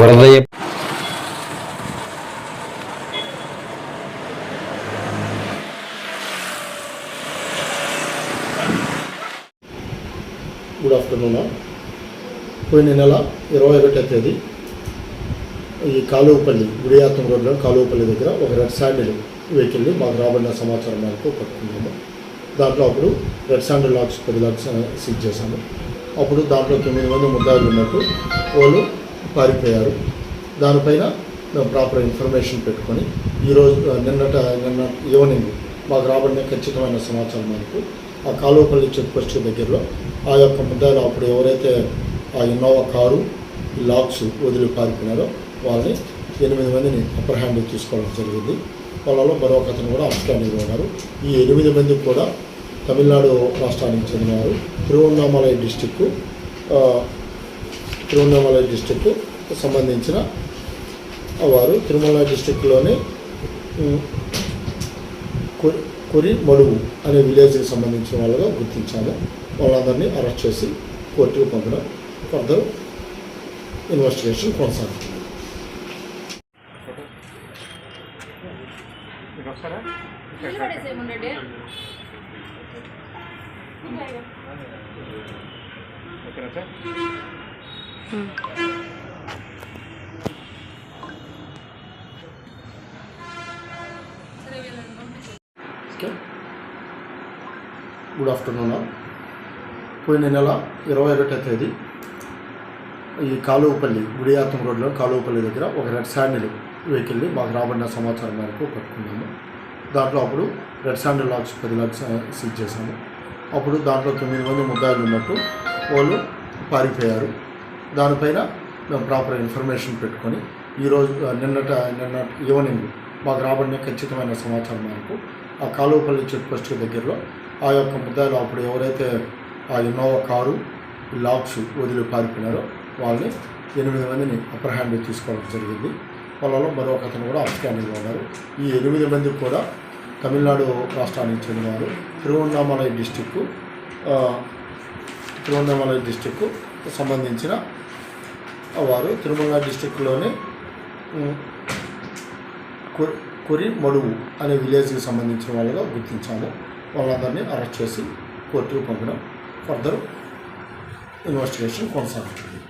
Varadayya good afternoon? పోయిన నెల ఇరవై ఒకటో తేదీ ఈ కాలువపల్లి గుడియాత్మ రోడ్లో కాలువపల్లి దగ్గర ఒక రెడ్ శాండిల్ వెహికల్ని మాకు రాబడిన సమాచారం మేరకు పట్టుకున్నాము. దాంట్లో అప్పుడు రెడ్ శాండిల్ లాక్స్ పది లాక్స్ సీజ్ చేశాము. అప్పుడు దాంట్లో తొమ్మిది మంది ముద్దాయిలు ఉన్నట్టు వాళ్ళు పారిపోయారు. దానిపైన మేము ప్రాపర్ ఇన్ఫర్మేషన్ పెట్టుకొని ఈరోజు నిన్నట నిన్న ఈవినింగ్ మాకు రాబడిన ఖచ్చితమైన సమాచారం మేరకు ఆ కాలువపల్లి చెక్ పోస్ట్ దగ్గరలో ఆ యొక్క ముద్దాయిలు అప్పుడు ఎవరైతే ఆ ఇన్నోవా కారు లాక్స్ వదిలి పారిపోయినారో వాళ్ళని ఎనిమిది మందిని అప్పర్ హ్యాండ్ తీసుకోవడం జరిగింది. వాళ్ళలో మరో ఒక కూడా అప్స్టాండింగ్ ఉన్నారు. ఈ ఎనిమిది మంది కూడా తమిళనాడు రాష్ట్రానికి చెందినవారు. తిరువన్నామలై డిస్టిక్ తిరువన్నామలై డిస్టిక్ సంబంధించిన వారు తిరుమల డిస్టిక్లోని కొరి మడుగు అనే విలేజ్కి సంబంధించిన వాళ్ళుగా గుర్తించాము. వాళ్ళందరినీ అరెస్ట్ చేసి కోర్టుకు పంపడం ఫర్దర్ ఇన్వెస్టిగేషన్ కొనసాగుతుంది. ఓకే గుడ్ ఆఫ్టర్నూన్ పోయిన నెల ఇరవై ఒకటో తేదీ ఈ కాలువపల్లి గుడియాతం రోడ్లో కాలువపల్లి దగ్గర ఒక రెడ్ శాండిల్ వెహికల్ని మాకు రాబడిన సమాచారం మేరకు పట్టుకున్నాము. దాంట్లో అప్పుడు రెడ్ శాండిల్ లాక్స్ పది లాక్స్ సీజ్ చేశాము. అప్పుడు దాంట్లో తొమ్మిది మంది ముద్దాయిలు ఉన్నట్టు వాళ్ళు పారిపోయారు. దానిపైన మేము ప్రాపర్ ఇన్ఫర్మేషన్ పెట్టుకొని ఈరోజు నిన్నట నిన్న ఈవినింగ్ మాకు రాబడిన ఖచ్చితమైన సమాచారం మేరకు ఆ కాలువపల్లి చెక్ పోస్ట్ దగ్గరలో ఆ యొక్క ముద్దాయిలు అప్పుడు ఎవరైతే ఆ ఇన్నోవా కారు లాక్స్ వదిలి పారిపోయినారో వాళ్ళని ఎనిమిది మందిని అప్పర్ హ్యాండ్ తీసుకోవడం జరిగింది. వాళ్ళలో మరొక అతను కూడా అప్స్టాండింగ్లో ఉన్నారు. ఈ ఎనిమిది మంది కూడా తమిళనాడు రాష్ట్రానికి చెందినవారు. తిరువన్నామలై డిస్టిక్ తిరువన్నామలై డిస్టిక్ సంబంధించిన వారు తిరుమల డిస్టిక్లోని కొరి మడుగు అనే విలేజ్కి సంబంధించిన వాళ్ళుగా గుర్తించాము. వాళ్ళందరినీ అరెస్ట్ చేసి కోర్టుకు పంపడం ఫర్దర్ ఇన్వెస్టిగేషన్ కొనసాగుతుంది.